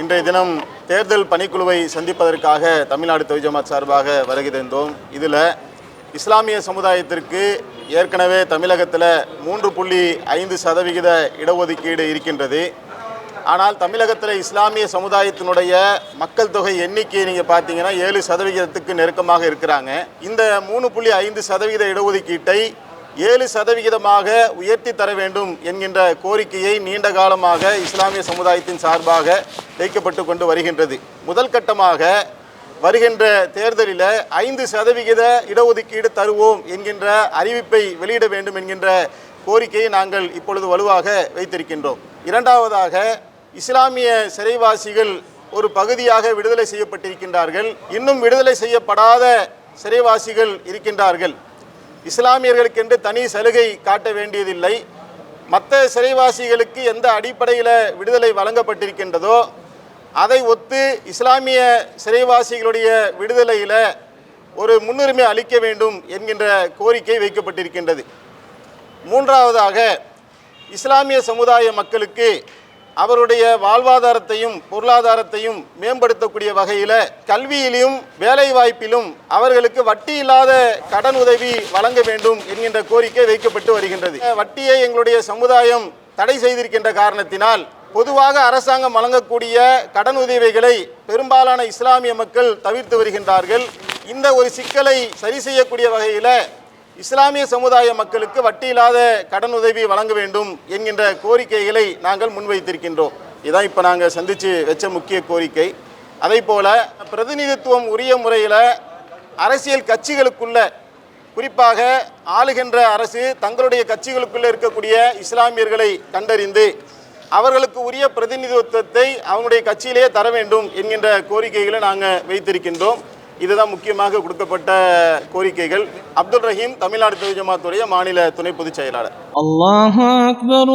இன்றைய தினம் தேர்தல் பணிக்குழுவை சந்திப்பதற்காக தமிழ்நாடு தொழில் ஜமாத் சார்பாக வருகை தந்தோம். இதில் இஸ்லாமிய சமுதாயத்திற்கு ஏற்கனவே தமிழகத்தில் மூன்று புள்ளி ஐந்து சதவிகித இடஒதுக்கீடு இருக்கின்றது. ஆனால் தமிழகத்தில் இஸ்லாமிய சமுதாயத்தினுடைய மக்கள் தொகை எண்ணிக்கை நீங்கள் பார்த்தீங்கன்னா ஏழு சதவிகிதத்துக்கு நெருக்கமாக இருக்கிறாங்க. இந்த மூணு புள்ளி ஐந்து சதவிகித இடஒதுக்கீட்டை ஏழு சதவிகிதமாக உயர்த்தி தர வேண்டும் என்கின்ற கோரிக்கையை நீண்ட காலமாக இஸ்லாமிய சமுதாயத்தின் சார்பாக வைக்கப்பட்டு கொண்டு வருகின்றது. முதல் கட்டமாக வருகின்ற தேர்தலில் ஐந்து சதவிகித இடஒதுக்கீடு தருவோம் என்கின்ற அறிவிப்பை வெளியிட வேண்டும் என்கின்ற கோரிக்கையை நாங்கள் இப்பொழுது வலுவாக வைத்திருக்கின்றோம். இரண்டாவதாக இஸ்லாமிய சிறைவாசிகள் ஒரு பகுதியாக விடுதலை செய்யப்பட்டிருக்கின்றார்கள். இன்னும் விடுதலை செய்யப்படாத சிறைவாசிகள் இருக்கின்றார்கள். இஸ்லாமியர்களுக்கென்று தனி சலுகை காட்ட வேண்டியதில்லை. மற்ற சிறைவாசிகளுக்கு எந்த அடிப்படையில் விடுதலை வழங்கப்பட்டிருக்கின்றதோ அதை ஒத்து இஸ்லாமிய சிறைவாசிகளுடைய விடுதலையில் ஒரு முன்னுரிமை அளிக்க வேண்டும் என்கின்ற கோரிக்கை வைக்கப்பட்டிருக்கின்றது. மூன்றாவதாக இஸ்லாமிய சமுதாய மக்களுக்கு அவருடைய வாழ்வாதாரத்தையும் பொருளாதாரத்தையும் மேம்படுத்தக்கூடிய வகையில் கல்வியிலும் வேலைவாய்ப்பிலும் அவர்களுக்கு வட்டி இல்லாத கடன் உதவி வழங்க வேண்டும் என்கின்ற கோரிக்கை வைக்கப்பட்டு வருகின்றது. வட்டியை எங்களுடைய சமுதாயம் தடை செய்திருக்கின்ற காரணத்தினால் பொதுவாக அரசாங்கம் வழங்கக்கூடிய கடன் உதவிகளை பெரும்பாலான இஸ்லாமிய மக்கள் தவிர்த்து வருகின்றார்கள். இந்த ஒரு சிக்கலை சரி செய்யக்கூடிய வகையில் இஸ்லாமிய சமுதாய மக்களுக்கு வட்டி இல்லாத கடன் உதவி வழங்க வேண்டும் என்கின்ற கோரிக்கைகளை நாங்கள் முன்வைத்திருக்கின்றோம். இதான் இப்போ நாங்கள் சந்தித்து வச்ச முக்கிய கோரிக்கை. அதே போல் பிரதிநிதித்துவம் உரிய முறையில் அரசியல் கட்சிகளுக்குள்ள குறிப்பாக ஆளுகின்ற அரசு தங்களுடைய கட்சிகளுக்குள்ளே இருக்கக்கூடிய இஸ்லாமியர்களை கண்டறிந்து அவர்களுக்கு உரிய பிரதிநிதித்துவத்தை அவங்களுடைய கட்சியிலேயே தர வேண்டும் என்கின்ற கோரிக்கைகளை நாங்கள் வைத்திருக்கின்றோம். இதுதான் முக்கியமாக கொடுக்கப்பட்ட கோரிக்கைகள். அப்துல் ரஹீம் தமிழ்நாடு தெரு ஜமாத்துடைய மாநில துணை பொதுச் செயலாளர். அல்லாஹ் அக்பர்